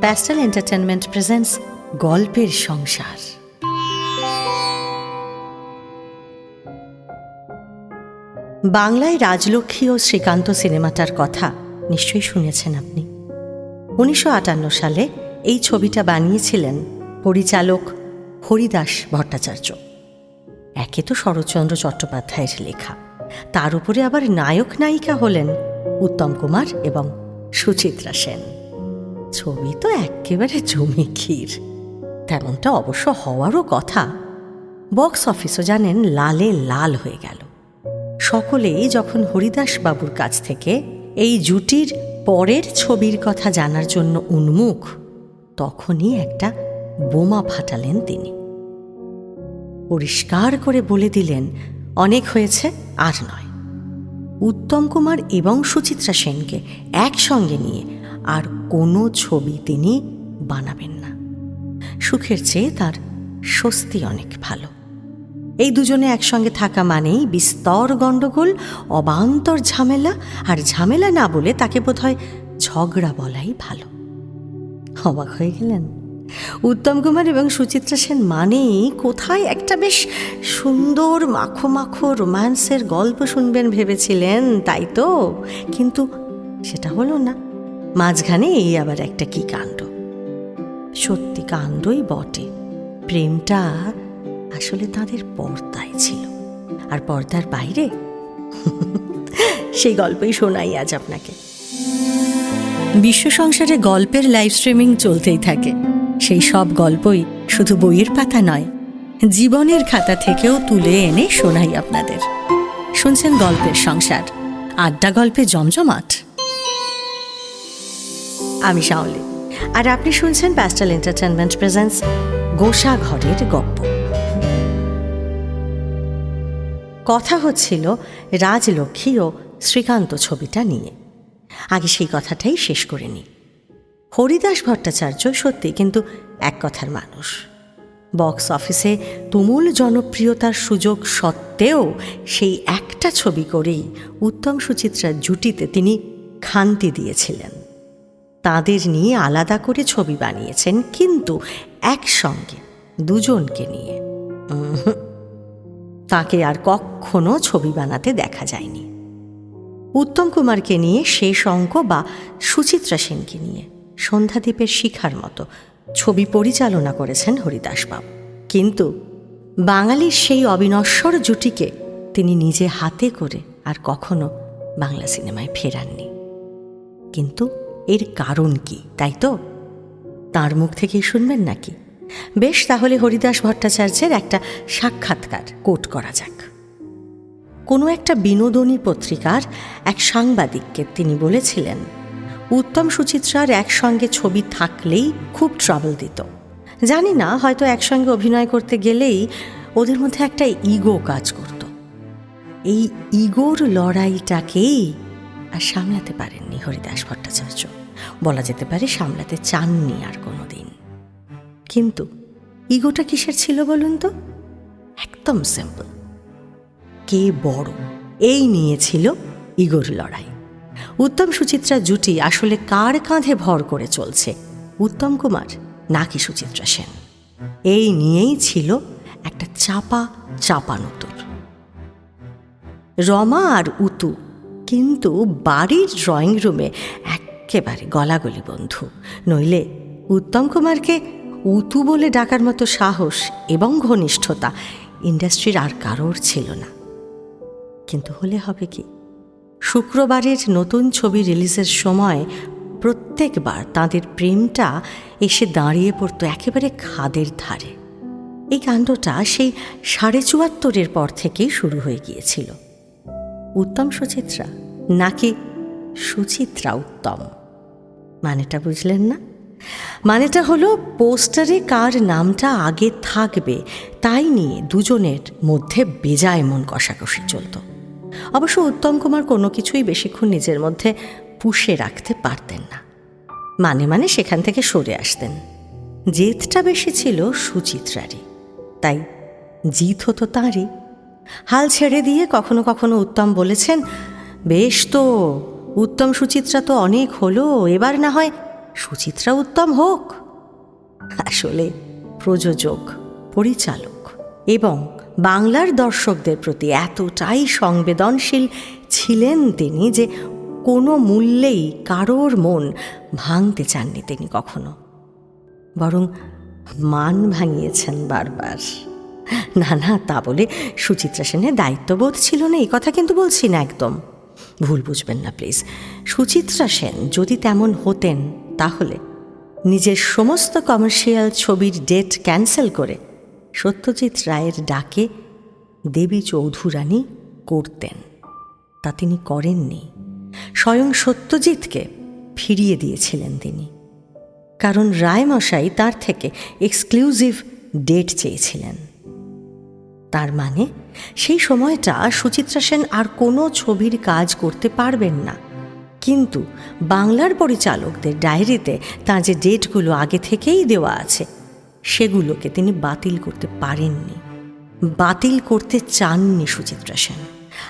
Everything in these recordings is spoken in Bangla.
প্যাস্টেল এন্টারটেনমেন্ট প্রেজেন্টস গল্পের সংসার। বাংলায় রাজলক্ষ্মী ও শ্রীকান্ত সিনেমাটার কথা নিশ্চয়ই শুনেছেন আপনি। উনিশশো আটান্ন সালে এই ছবিটা বানিয়েছিলেন পরিচালক হরিদাস ভট্টাচার্য। একে তো শরৎচন্দ্র চট্টোপাধ্যায়ের লেখা। তার উপরে আবার নায়ক নায়িকা হলেন উত্তম কুমার এবং সুচিত্রা সেন। ছবি তো একেবারে জমি ক্ষীর। তেমনটা অবশ্য হওয়ারও কথা। বক্স অফিসও জানেন লালে লাল হয়ে গেল। সকলেই যখন হরিদাস বাবুর কাছ থেকে এই জুটির পরের ছবির কথা জানার জন্য উন্মুখ, তখনই একটা বোমা ফাটালেন তিনি। পরিষ্কার করে বলে দিলেন, অনেক হয়েছে, আর নয়। উত্তম কুমার এবং সুচিত্রা সেনকে একসঙ্গে নিয়ে আর কোনো ছবি তিনি বানাবেন না। সুখের চেয়ে তার স্বস্তি অনেক ভালো। এই দুজনে একসঙ্গে থাকা মানেই বিস্তর গণ্ডগোল, অবান্তর ঝামেলা, আর ঝামেলা না বলে তাকে বোধহয় ঝগড়া বলাই ভালো। অবাক হয়ে গেলেন। উত্তম কুমার এবং সুচিত্রা সেন মানেই কোথায় একটা বেশ সুন্দর মাখো মাখো রোম্যান্সের গল্প শুনবেন ভেবেছিলেন, তাই তো? কিন্তু সেটা হলো না। মাঝখানে এই আবার একটা কি কাণ্ড? সত্যি কাণ্ডই বটে। প্রেমটা আসলে তাদের পর্দায় ছিল। আর পর্দার বাইরে? সেই গল্পই শোনাই আজ আপনাকে। বিশ্ব সংসারে গল্পের লাইভ স্ট্রিমিং চলতেই থাকে। সেই সব গল্পই শুধু বইয়ের পাতা নয়, জীবনের খাতা থেকেও তুলে এনে শোনাই আপনাদের। শুনছেন গল্পের সংসার, আড্ডা গল্পে জমজমাট। আমি শাওলি। আর আপনি শুনছেন প্যাস্টাল এন্টারটেনমেন্ট প্রেজেন্স গোসা ঘরের গপ্প। কথা হচ্ছিল রাজলক্ষ্মী ও শ্রীকান্ত ছবিটা নিয়ে। আগে সেই কথাটাই শেষ করে নিই। হরিদাস ভট্টাচার্য সত্যি কিন্তু এক কথার মানুষ। বক্স অফিসে তুমুল জনপ্রিয়তার সুযোগ সত্ত্বেও সেই একটা ছবি করেই উত্তম সুচিত্রার জুটিতে তিনি খান্তি দিয়েছিলেন। তাদের নিয়ে আলাদা করে ছবি বানিয়েছেন, কিন্তু একসঙ্গে, দুজনকে নিয়ে। তাকে আর কখনো ছবি বানাতে দেখা যায়নি। উত্তম কুমারকে নিয়ে শেষ অঙ্ক বা সুচিত্রা সেনকে নিয়ে সন্ধ্যাদ্বীপের শিখার মতো ছবি পরিচালনা করেছেন হরিদাসবাবু কিন্তু বাঙালির সেই অবিনশ্বর জুটিকে তিনি নিজে হাতে করে আর কখনো বাংলা সিনেমায় ফেরাননি। কিন্তু এর কারণ কি, তাই তো? তার মুখ থেকেই শুনবেন নাকি? বেশ, তাহলে হরিদাস ভট্টাচার্যের একটা সাক্ষাৎকার কোট করা যাক। কোনো একটা বিনোদনী পত্রিকার এক সাংবাদিককে তিনি বলেছিলেন, উত্তম সুচিত্রার একসঙ্গে ছবি থাকলেই খুব ট্রাবল দিত। জানি না, হয়তো একসঙ্গে অভিনয় করতে গেলেই ওদের মধ্যে একটা ইগো কাজ করত। এই ইগোর লড়াইটাকেই আর সামলাতে পারেননি হরিদাস ভট্টাচার্য। বলা যেতে পারে সামলাতে চাননি আর কোনো দিন কিন্তু ইগোটা কিসের ছিল বলুন তো? একদম সিম্পল কে বড়? এই নিয়েছিল ইগোর লড়াই। উত্তম সুচিত্রা জুটি আসলে কার কাঁধে ভর করে চলছে? উত্তম কুমার নাকি সুচিত্রা সেন? এই নিয়েই ছিল একটা চাপা চাপানুতর রমা আর উতু কিন্তু বাড়ির ড্রয়িং রুমে একেবারে গলাগলি বন্ধু। নইলে উত্তম কুমারকে উতু বলে ডাকার মতো সাহস এবং ঘনিষ্ঠতা ইন্ডাস্ট্রির আর কারোর ছিল না। কিন্তু হলে হবে কি? শুক্রবারের নতুন ছবি রিলিজের সময় প্রত্যেকবার তাদের প্রেমটা এসে দাঁড়িয়ে পড়তো একেবারে খাদের ধারে। এই কাণ্ডটা সেই সাড়ে চুয়াত্তরের পর থেকেই শুরু হয়ে গিয়েছিল। উত্তম সুচিত্রা নাকি সুচিত্রা উত্তম? মানেটা বুঝলেন না? মানেটা হলো পোস্টারে কার নামটা আগে থাকবে, তাই নিয়ে দুজনের মধ্যে বেজায় মন কষাকষি চলতো। অবশ্য উত্তম কুমার কোনো কিছুই বেশিক্ষণ নিজের মধ্যে পুষে রাখতে পারতেন না। মানে মানে সেখান থেকে সরে আসতেন। জেদটা বেশি ছিল সুচিত্রারই। তাই জিত হতো তাঁরই। হাল ছেড়ে দিয়ে কখনো কখনো উত্তম বলেছেন, বেশ তো, উত্তম সুচিত্রা তো অনেক হলো, এবার না হয় সুচিত্রা উত্তম হোক। আসলে প্রযোজক, পরিচালক এবং বাংলার দর্শকদের প্রতি এতটাই সংবেদনশীল ছিলেন তিনি যে কোনো মূল্যেই কারোর মন ভাঙতে চাননি তিনি কখনো। বরং মান ভাঙিয়েছেন বারবার। না না, তা বলে সুচিত্রা সেনের দায়িত্ববোধ ছিল না, এই কথা কিন্তু বলছি না একদম। ভুল বুঝবেন না প্লিজ সুচিত্রা সেন যদি তেমন হতেন, তাহলে নিজের সমস্ত কমার্শিয়াল ছবির ডেট ক্যান্সেল করে সত্যজিৎ রায়ের ডাকে দেবী চৌধুরানী করতেন। তা তিনি করেননি। স্বয়ং সত্যজিৎকে ফিরিয়ে দিয়েছিলেন তিনি। কারণ রায়মশাই তার থেকে এক্সক্লুসিভ ডেট চেয়েছিলেন। তার মানে সেই সময়টা সুচিত্রা সেন আর কোনো ছবির কাজ করতে পারবেন না। কিন্তু বাংলার পরিচালকদের ডায়েরিতে তার যে ডেটগুলো আগে থেকেই দেওয়া আছে, সেগুলোকে তিনি বাতিল করতে পারেননি। বাতিল করতে চাননি সুচিত্রা সেন,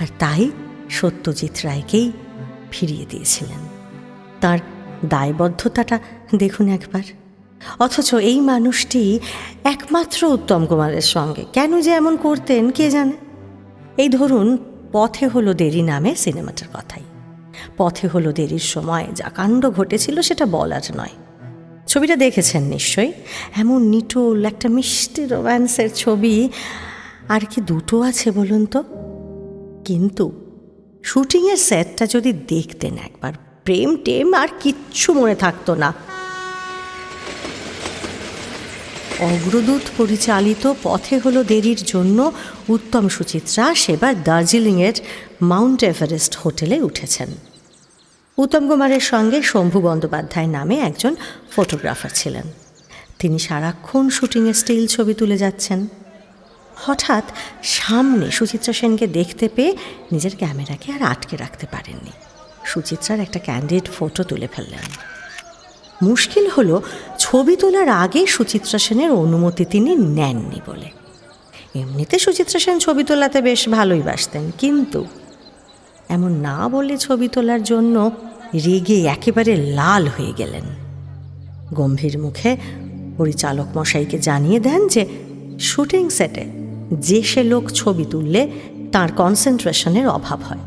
আর তাই সত্যজিৎ রায়কেই ফিরিয়ে দিয়েছিলেন। তার দায়বদ্ধতাটা দেখুন একবার। অথচ এই মানুষটি একমাত্র উত্তম কুমারের সঙ্গে। কেন যে এমন করতেন, কে জানে? এই ধরুন, পথে হলো দেরি নামে সিনেমাটার কথাই। পথে হলো দেরির সময়, যা কাণ্ড ঘটেছিল সেটা বলার নয়। ছবিটা দেখেছেন নিশ্চয়ই? এমন নিটোল, একটা মিষ্টি রোম্যান্সের ছবি। আর কি দুটো আছে বলুন তো? কিন্তু শুটিংয়ের সেটটা যদি দেখতেন একবার, প্রেম টেম আর কিচ্ছু মনে থাকতো না। অগ্রদূত পরিচালিত পথে হলো দেরির জন্য উত্তম সুচিত্রা সেবার দার্জিলিংয়ের মাউন্ট এভারেস্ট হোটেলে উঠেছেন। উত্তম কুমারের সঙ্গে শম্ভু বন্দ্যোপাধ্যায় নামে একজন ফটোগ্রাফার ছিলেন। তিনি সারাক্ষণ শুটিংয়ে স্টিল ছবি তুলে যাচ্ছেন। হঠাৎ সামনে সুচিত্রা সেনকে দেখতে পেয়ে নিজের ক্যামেরাকে আর আটকে রাখতে পারেননি। সুচিত্রার একটা ক্যান্ডিড ফটো তুলে ফেললেন। মুশকিল হলো ছবি তোলার আগে সুচিত্রা সেনের অনুমতি তিনি নেননি বলে। এমনিতে সুচিত্রা সেন ছবি তোলাতে বেশ ভালোই বাসতেন, কিন্তু এমন না বলে ছবি তোলার জন্য রেগে একেবারে লাল হয়ে গেলেন। গম্ভীর মুখে পরিচালক মশাইকে জানিয়ে দেন যে শুটিং সেটে যে সে লোক ছবি তুললে তার কনসেন্ট্রেশনের অভাব হয়।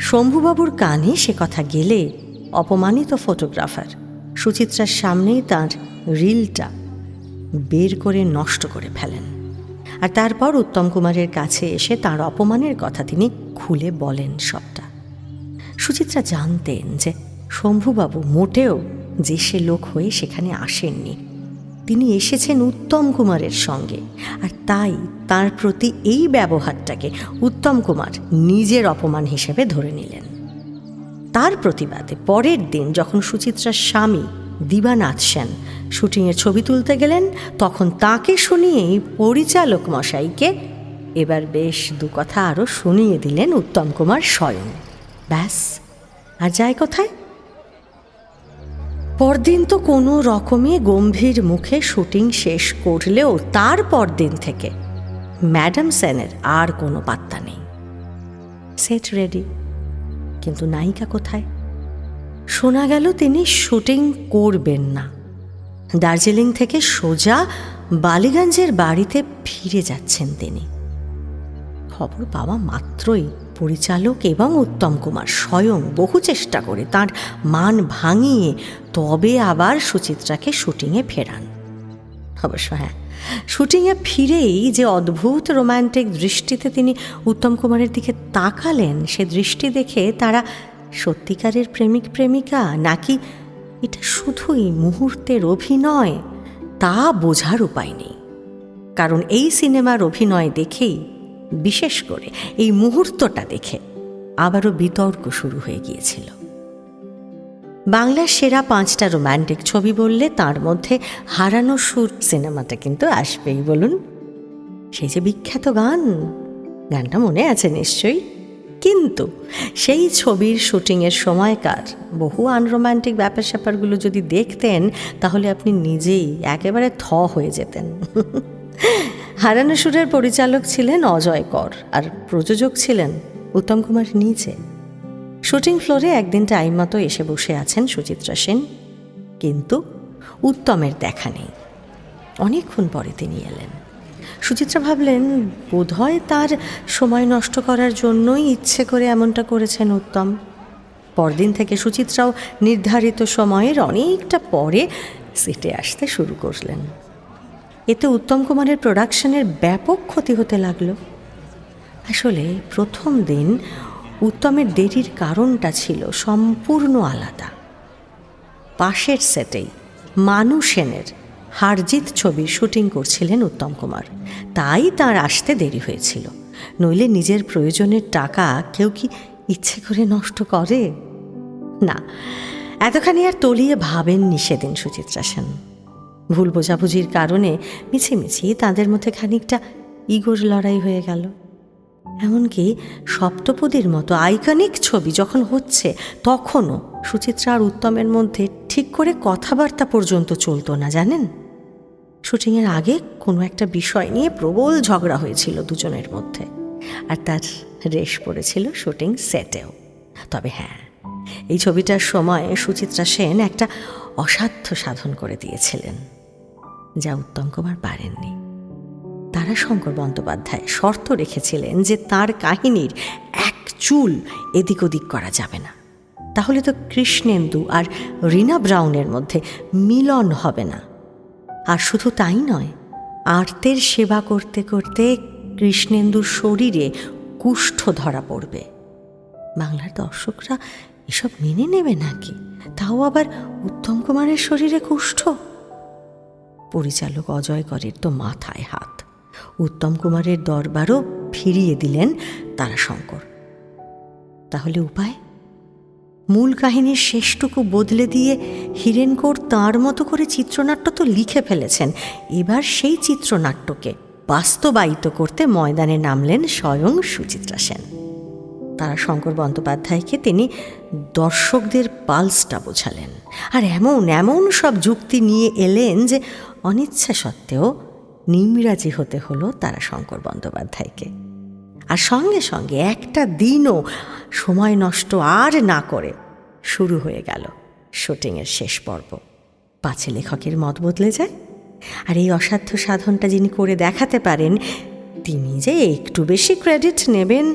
শম্ভুবাবুর কানে সে কথা গেলে অপমানিত ফটোগ্রাফার সুচিত্রার সামনেই তার রিলটা বের করে নষ্ট করে ফেলেন। আর তারপর উত্তম কুমারের কাছে এসে তার অপমানের কথা তিনি খুলে বলেন সবটা। সুচিত্রা জানতেন যে শম্ভুবাবু মোটেও যে সে লোক হয়ে সেখানে আসেননি। তিনি এসেছেন উত্তম কুমারের সঙ্গে। আর তাই তার প্রতি এই ব্যবহারটাকে উত্তম কুমার নিজের অপমান হিসেবে ধরে নিলেন। তার প্রতিবাদে পরের দিন যখন সুচিত্রার স্বামী দিবানাথ সেন শুটিংয়ের ছবি তুলতে গেলেন, তখন তাকে শুনিয়েই পরিচালক মশাইকে এবার বেশ দু কথা আরও শুনিয়ে দিলেন উত্তম কুমার স্বয়ং। ব্যাস, আর যায় কোথায়? পরদিন তো কোনো রকমে গম্ভীর মুখে শুটিং শেষ করলেও তার পরদিন থেকে ম্যাডাম সেনের আর কোনো পাত্তা নেই। Set ready. কিন্তু নায়িকা কোথায়? শোনা গেল তিনি শুটিং করবেন না। দার্জিলিং থেকে সোজা বালিগঞ্জের বাড়িতে ফিরে যাচ্ছেন তিনি। খবর পাওয়া মাত্রই পরিচালক এবং উত্তম কুমার স্বয়ং বহু চেষ্টা করে তার মান ভাঙিয়ে তবে আবার সুচিত্রাকে শুটিংয়ে ফেরান। অবশ্য হ্যাঁ শুটিংয়ে ফিরেই যে অদ্ভুত রোম্যান্টিক দৃষ্টিতে তিনি উত্তম কুমারের দিকে তাকালেন, সে দৃষ্টি দেখে তারা, সত্যিকারের প্রেমিক প্রেমিকা নাকি এটা শুধুই মুহূর্তের অভিনয়? তা বোঝার উপায় নেই। কারণ এই সিনেমার অভিনয় দেখেই, বিশেষ করে এই মুহূর্তটা দেখে আবারও বিতর্ক শুরু হয়ে গিয়েছিল। বাংলার সেরা পাঁচটা রোম্যান্টিক ছবি বললে তার মধ্যে হারানো সুর সিনেমাটা কিন্তু আসবেই, বলুন। সেই যে বিখ্যাত গান, গানটা মনে আছে নিশ্চয়ই? কিন্তু সেই ছবির শুটিংয়ের সময়কার বহু আনরোম্যান্টিক ব্যাপার স্যাপারগুলো যদি দেখতেন, তাহলে আপনি নিজেই একেবারে থ হয়ে যেতেন। হারানো সুরের পরিচালক ছিলেন অজয় কর, আর প্রযোজক ছিলেন উত্তম কুমার নিজে। শুটিং ফ্লোরে একদিন টাইম মতো এসে বসে আছেন সুচিত্রা সেন। কিন্তু উত্তমের দেখা নেই। অনেকক্ষণ পরে তিনি এলেন। সুচিত্রা ভাবলেন, বোধহয় তার সময় নষ্ট করার জন্যই ইচ্ছে করে এমনটা করেছেন উত্তম। পরদিন থেকে সুচিত্রাও নির্ধারিত সময়ের অনেকটা পরে সিটে আসতে শুরু করলেন। এতে উত্তম কুমারের প্রোডাকশনের ব্যাপক ক্ষতি হতে লাগল। আসলে প্রথম দিন উত্তমের দেরির কারণটা ছিল সম্পূর্ণ আলাদা। পাশের সেটেই মানু সেনের হারজিত ছবির শুটিং করছিলেন উত্তম কুমার। তাই তার আসতে দেরি হয়েছিল। নইলে নিজের প্রয়োজনের টাকা কেউ কি ইচ্ছে করে নষ্ট করে? না, এতখানি আর তলিয়ে ভাবেননি সেদিন সুচিত্রা সেন। ভুল বোঝাবুঝির কারণে মিছিমিছি তাদের মধ্যে খানিকটা ইগোর লড়াই হয়ে গেল। এমনকি সপ্তপদীর মতো আইকনিক ছবি যখন হচ্ছে, তখনও সুচিত্রা আর উত্তমের মধ্যে ঠিক করে কথাবার্তা পর্যন্ত চলতো না, জানেন? শুটিংয়ের আগে কোনো একটা বিষয় নিয়ে প্রবল ঝগড়া হয়েছিল দুজনের মধ্যে, আর তার রেশ পড়েছিল শুটিং সেটেও। তবে হ্যাঁ এই ছবিটার সময় সুচিত্রা সেন একটা অসাধ্য সাধন করে দিয়েছিলেন, যা উত্তম কুমার পারেননি। তারা শঙ্কর বন্দ্যোপাধ্যায় শর্ত রেখেছিলেন যে তার কাহিনীর এক চুল এদিক ওদিক করা যাবে না। তাহলে তো কৃষ্ণেন্দু আর রিনা ব্রাউনের মধ্যে মিলন হবে না। আর শুধু তাই নয়, আর্তের সেবা করতে করতে কৃষ্ণেন্দুর শরীরে কুষ্ঠ ধরা পড়বে। বাংলার দর্শকরা এসব মেনে নেবে নাকি? তাও আবার উত্তম কুমারের শরীরে কুষ্ঠ? পরিচালক অজয় করের তো মাথায় হাত। উত্তম কুমারের দরবারও ফিরিয়ে দিলেন তারাশঙ্কর। তাহলে উপায়? মূল কাহিনীর শেষটুকু বদলে দিয়ে হিরেনকোর তাঁর মতো করে চিত্রনাট্য তো লিখে ফেলেছেন। এবার সেই চিত্রনাট্যকে বাস্তবায়িত করতে ময়দানে নামলেন স্বয়ং সুচিত্রা সেন। তারা শঙ্কর বন্দ্যোপাধ্যায়কে তিনি দর্শকদের পালসটা বোঝালেন। আর এমন এমন সব যুক্তি নিয়ে এলেন যে অনিচ্ছা সত্ত্বেও নিমরাজি হতে হলো তারা শঙ্কর বন্দ্যোপাধ্যায়কে। আর সঙ্গে সঙ্গে একটা দিনও সময় নষ্ট আর না করে শুরু হয়ে গেল শুটিংয়ের শেষ পর্ব। পাছে লেখকের মত বদলে যায়। আর এই অসাধ্য সাধনটা যিনি করে দেখাতে পারেন, তিনি যে একটু বেশি ক্রেডিট নেবেন,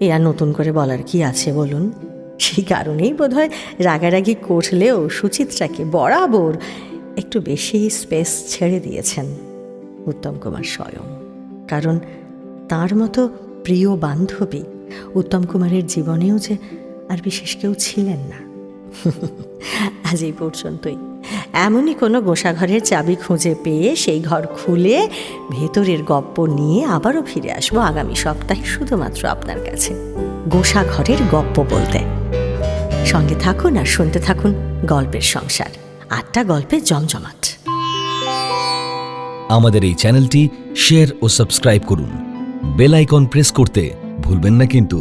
এ আর নতুন করে বলার কি আছে বলুন? সেই কারণেই বোধহয় রাগারাগি করলেও সুচিত্রাকে বরাবর একটু বেশি স্পেস ছেড়ে দিয়েছেন। উত্তম কুমার স্বয়ং। কারণ তার মতো প্রিয় বান্ধবী উত্তম কুমারের জীবনেও যে আর বিশেষ কেউ ছিলেন না। আজ এই পর্যন্তই। এমনই কোনো গোসাঘরের চাবি খুঁজে পেয়ে সেই ঘর খুলে ভেতরের গপ্প নিয়ে আবারও ফিরে আসব আগামী সপ্তাহে শুধুমাত্র আপনার কাছে। গোসাঘরের গপ্প বলতে। সঙ্গে থাকুন আর শুনতে থাকুন গল্পের সংসার। আটটা গল্পের জমজমাট। আমাদের এই চ্যানেলটি শেয়ার ও সাবস্ক্রাইব করুন। বেল আইকন প্রেস করতে ভুলবেন না কিন্তু।